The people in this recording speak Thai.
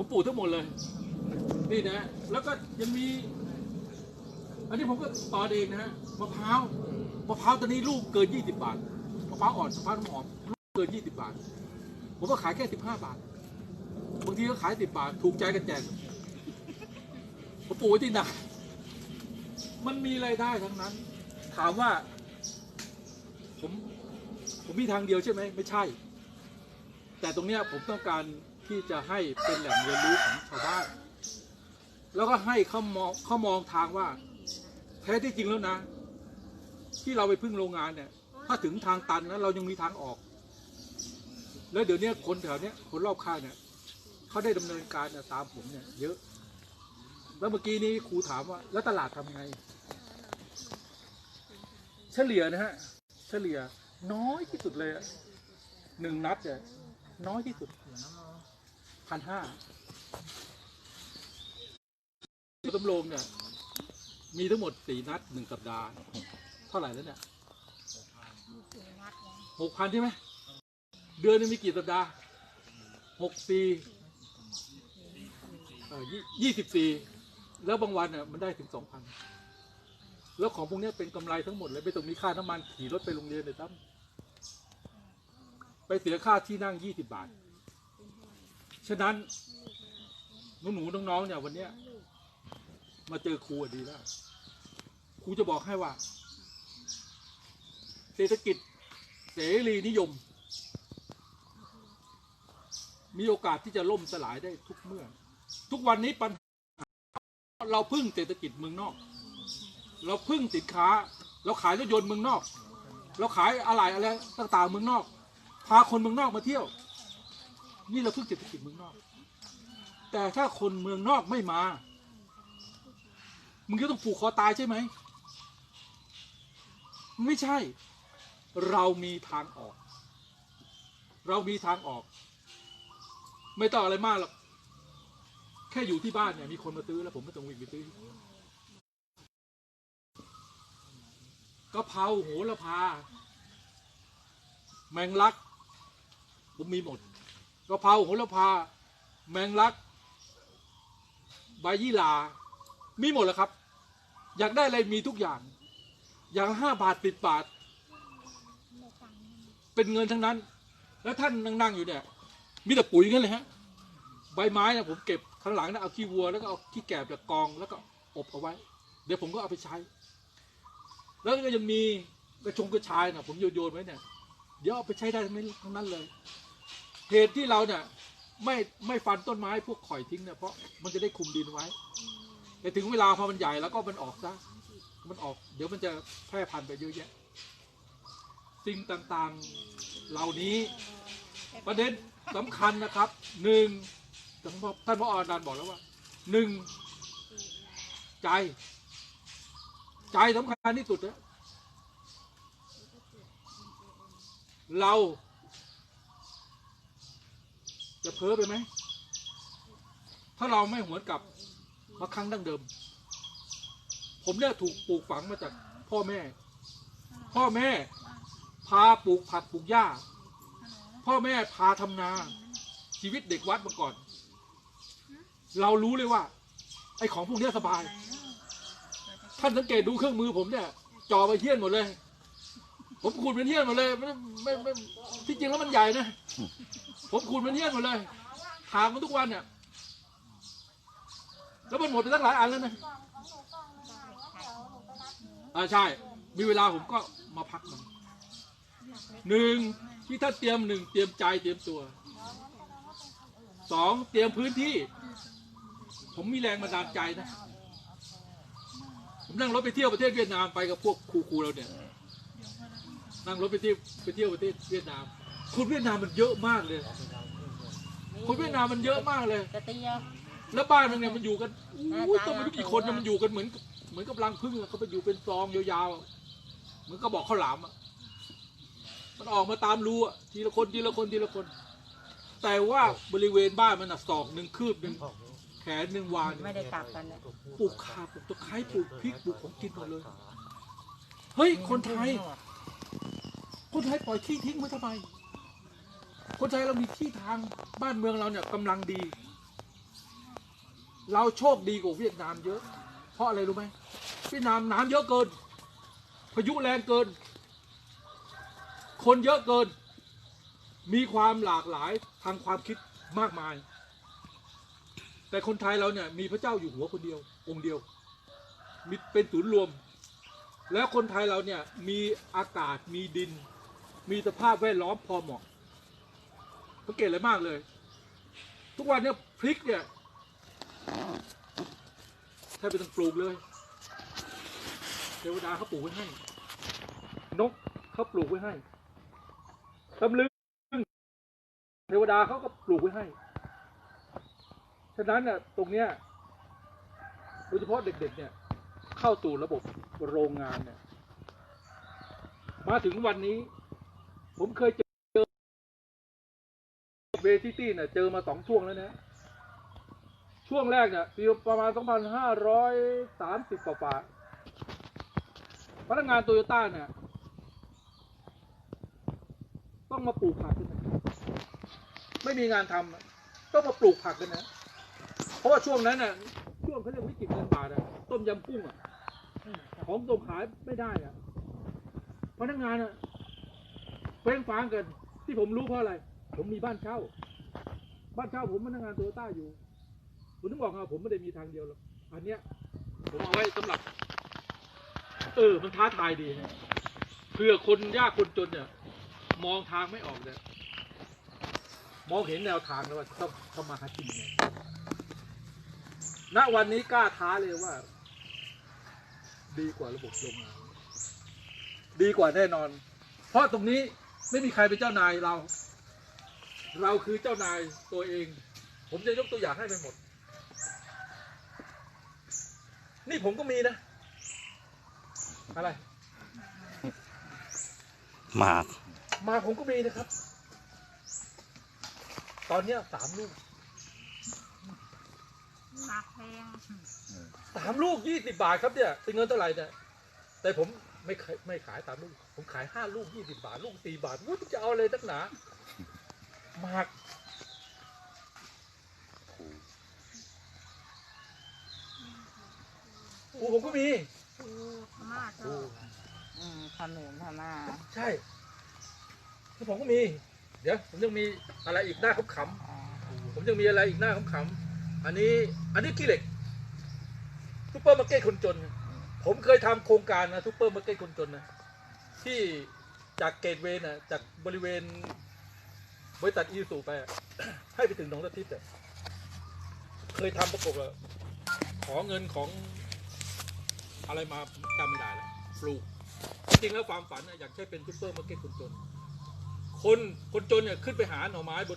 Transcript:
ผมปลูกทั้งหมดเลย นี่นะ แล้วก็ยังมี อันนี้ผมก็ตอนเองนะฮะมะพร้าวมะพร้าวตอนนี้ลูกเกิน 20 บาทมะพร้าวอ่อนมะพร้าวน้ำหอมลูกเกิน 20 บาท ผมก็ขายแค่ 15 บาทบางทีก็ขาย 10 บาท ถูกใจกันแจกผมปลูกที่นามันมีรายได้ทั้งนั้น ถามว่าผมผมมีทางเดียวใช่ไหมไม่ใช่ แต่ตรงเนี้ยผมต้องการ ที่จะให้เป็นแหล่งเรียนรู้ของชาวบ้าน แล้วก็ให้เขามองเขามองทางว่า แท้ที่จริงแล้วนะ ที่เราไปพึ่งโรงงานเนี่ย ถ้าถึงทางตันนะเรายังมีทางออก แล้วเดี๋ยวนี้คนแถวนี้คนรอบข้างเนี่ยเขาได้ดำเนินการตามผมเนี่ย เยอะ แล้วเมื่อกี้นี้ครูถามว่า แล้วตลาดทำไง เฉลี่ยนะฮะ เฉลี่ยน้อยที่สุดเลยหนึ่งนัดเนี่ยน้อยที่สุด พันห้าตำโรงเนี่ย มีทั้งหมดสี่นัดหนึ่งสัปดาห์ เท่าไหร่แล้วเนี่ยหกพันใช่ไหม เดือนนึงมีกี่สัปดาห์หกสี่เอ่อยี่สิบสี่แล้วบางวันเนี่ยมันได้ถึงสองพันแล้วของพวกนี้เป็นกำไรทั้งหมดเลยไม่ต้องมีค่าน้ำมันขี่รถไปโรงเรียนเลยตั้มไปเสียค่าที่นั่งยี่สิบบาท ฉะนั้นหนูหนูน้องๆเนี่ยวันเนี้ยมาเจอครูดีแล้วครูจะบอกให้ว่า เศรษฐกิจเสรีนิยม มีโอกาสที่จะล่มสลายได้ทุกเมื่อ ทุกวันนี้ปัญหาเราพึ่งเศรษฐกิจเมืองนอก เราพึ่งสินค้า เราขายรถยนต์เมืองนอก เราขายอะไรอะไรต่างๆเมืองนอก พาคนเมืองนอกมาเที่ยว นี่เราพึ่งเศรษฐกิจเมืองนอก แต่ถ้าคนเมืองนอกไม่มา มึงก็ต้องผูกคอตายใช่ไหมไม่ใช่ เรามีทางออก เรามีทางออก ไม่ต้องอะไรมากหรอกแค่อยู่ที่บ้านเนี่ยมีคนมาซื้อแล้วผมไม่ต้องวิ่งไปซื้อกะเพราโหระพา แมงลัก ผมมีหมด กะเพราโหระพา แมงลัก ใบยี่หร่ามีหมดแล้วครับ อยากได้อะไรมีทุกอย่าง อย่างห้าบาทสิบบาท เป็นเงินทั้งนั้น แล้วท่านนั่งๆอยู่เนี่ย มีแต่ปุ๋ยงั้นเลยฮะ ใบไม้นะผมเก็บข้างหลังนะเอาขี้วัวแล้วก็เอาขี้แกบจากกองแล้วก็อบเอาไว้ เดี๋ยวผมก็เอาไปใช้ แล้วก็ยังมีกระชงกระชายนะผมโยนโยนๆไว้เนี่ย เดี๋ยวเอาไปใช้ได้ทั้งนั้นเลย เหตุที่เราเนี่ยไม่ไม่ฟันต้นไม้พวกข่อยทิ้งเนี่ยเพราะมันจะได้คุมดินไว้ แต่ถึงเวลาพอมันใหญ่แล้วก็มันออกซะมันออก เดี๋ยวมันจะแพร่พันธุ์ไปเยอะแยะ สิ่งต่างๆเหล่านี้ ประเด็นสำคัญนะครับหนึ่งท่านพ่อท่านพออนันต์บอกแล้วว่าหนึ่งใจ ใจสำคัญที่สุดนะเรา จะเพ้อไปไหม ถ้าเราไม่หวนกลับมาครั้งดั้งเดิม ผมเนี่ยถูกปลูกฝังมาจากพ่อแม่ พ่อแม่ พาปลูกผักปลูกหญ้า พ่อแม่พาทำนา ชีวิตเด็กวัดมาก่อน เรารู้เลยว่า ไอ้ของพวกนี้สบาย ท่านสังเกตดูเครื่องมือผมเนี่ยจอไปเทียนหมดเลย ผมขูดเป็นเทียนหมดเลยไม่ไม่ไม่ที่จริงแล้วมันใหญ่นะ ผมขูดเป็นเทียนหมดเลยถางมันทุกวันเนี่ย แล้วมันหมดไปตั้งหลายอันแล้วนะอ่าใช่ มีเวลาผมก็มาพักมันหนึ่งที่ท่านเตรียมหนึ่งเตรียมใจเตรียมตัวสองเตรียมพื้นที่ ผมมีแรงบันดาลใจนะ ผมนั่งรถไปเที่ยวประเทศเวียดนามไปกับพวกครูๆเราเนี่ย นั่งรถไปเที่ยวไปเที่ยวประเทศเวียดนาม คนเวียดนามมันเยอะมากเลย คนเวียดนามมันเยอะมากเลย กระเตียวแล้วบ้านนึงเนี่ยมันอยู่กันอู้ยต้องไม่รู้กี่คนเนี่ยมันอยู่กันเหมือนกับเหมือนกับรังผึ้งอะเขาไปอยู่เป็นซองยาวๆอะเหมือนกระบอกข้าวหลามอะมันออกมาตามรูอะทีละคนทีละคนทีละคน แต่ว่าบริเวณบ้านมันอะศอกหนึ่งคืบหนึ่งแขนหนึ่งวานหนึ่งไม่ได้กลับกันนะปลูกข่าปลูกตะไคร้ปลูกพริกปลูกของกินหมดเลย เฮ้ยคนไทย คนไทยปล่อยที่ทิ้งไว้ทำไม คนไทยเรามีที่ทางบ้านเมืองเราเนี่ยกำลังดี เราโชคดีกว่าเวียดนามเยอะ เพราะอะไรรู้ไหมเวียดนามน้ำเยอะเกิน พายุแรงเกิน คนเยอะเกิน มีความหลากหลายทางความคิดมากมาย แต่คนไทยเราเนี่ยมีพระเจ้าอยู่หัวคนเดียว องค์เดียวมีเป็นศูนย์รวม แล้วคนไทยเราเนี่ยมีอากาศมีดิน มีสภาพแวดล้อมพอเหมาะ สังเกตอะไรมากเลย ทุกวันเนี่ยพริกเนี่ยแทบไม่ต้องปลูกเลยเทวดาเขาปลูกไว้ให้ นกเขาปลูกไว้ให้ตำลึงเทวดาเขาก็ปลูกไว้ให้ ฉะนั้นน่ะตรงเนี้ยโดยเฉพาะเด็ก ๆ เนี่ย เข้าสู่ระบบโรงงานเนี่ย มาถึงวันนี้ ผมเคยเจอ เบซิตี้เนี่ยเจอมาสองช่วงแล้วนะ ช่วงแรกเนี่ยปีประมาณ 2,530กว่าพนักงานโตโยต้าเนี่ย ต้องมาปลูกผักกันนะไม่มีงานทำอะต้องมาปลูกผักกันนะ เพราะว่าช่วงนั้นน่ะ ช่วงเขาเรียกวิกฤตเงินบาทอะต้มยำกุ้งอะของตกขายไม่ได้อะพนักงานอะเฟ้งฟางกันที่ผมรู้เพราะอะไร ผมมีบ้านเช่า บ้านเช่าผมพนักงานโตโยต้าอยู่ผมถึงบอกว่าผมไม่ได้มีทางเดียวหรอกอันเนี้ยผมเอาไว้สำหรับ เออ มันท้าทายดีนะเพื่อคนยากคนจนเนี่ย มองทางไม่ออกเนี่ยมองเห็นแนวทางแล้วว่าต้องทำมาหากินยังไงณวันนี้กล้าท้าเลยว่า ดีกว่าระบบโรงงาน ดีกว่าแน่นอน เพราะตรงนี้ไม่มีใครเป็นเจ้านายเรา เราคือเจ้านายตัวเอง ผมจะยกตัวอย่างให้ไปหมด นี่ผมก็มีนะ อะไรหมากมาผมก็มีนะครับ ตอนเนี้ยสามลูกหมักแพงสามลูกยี่สิบาทครับเนี่ยเป็นเงินเท่าไหร่เนี่ยแต่ผมไม่ขายไม่ขายสามลูก ผมขายห้าลูกยี่สิบาท ลูกสี่บาทวุ้ยจะเอาเลยนักหนา หมากโอ้ผมก็มีปูพม่าชโอ้อบอืมขนุนพม่าใช่คือผมก็มี เดี๋ยวผมยังมีอะไรอีกหน้าขำอ่าๆผมยังมีอะไรอีกหน้าขำๆอันนี้อันนี้ขี้เหล็กซูเปอร์มาร์เก็ตคนจน ผมเคยทำโครงการนะซูเปอร์มาร์เก็ตคนจนนะที่จากเกตเวย์นะจากบริเวณ บริษัทอีสูไปอะให้ไปถึงหนองตะทิศอะเคยทำประกบอะขอเงินของอะไรมาจำไม่ได้แล้วปลูก จริงๆแล้วความฝันน่ะอยากใช้เป็นซูเปอร์มาร์เก็ตคนจน คนคนจนเนี่ยขึ้นไปหาหน่อไม้บน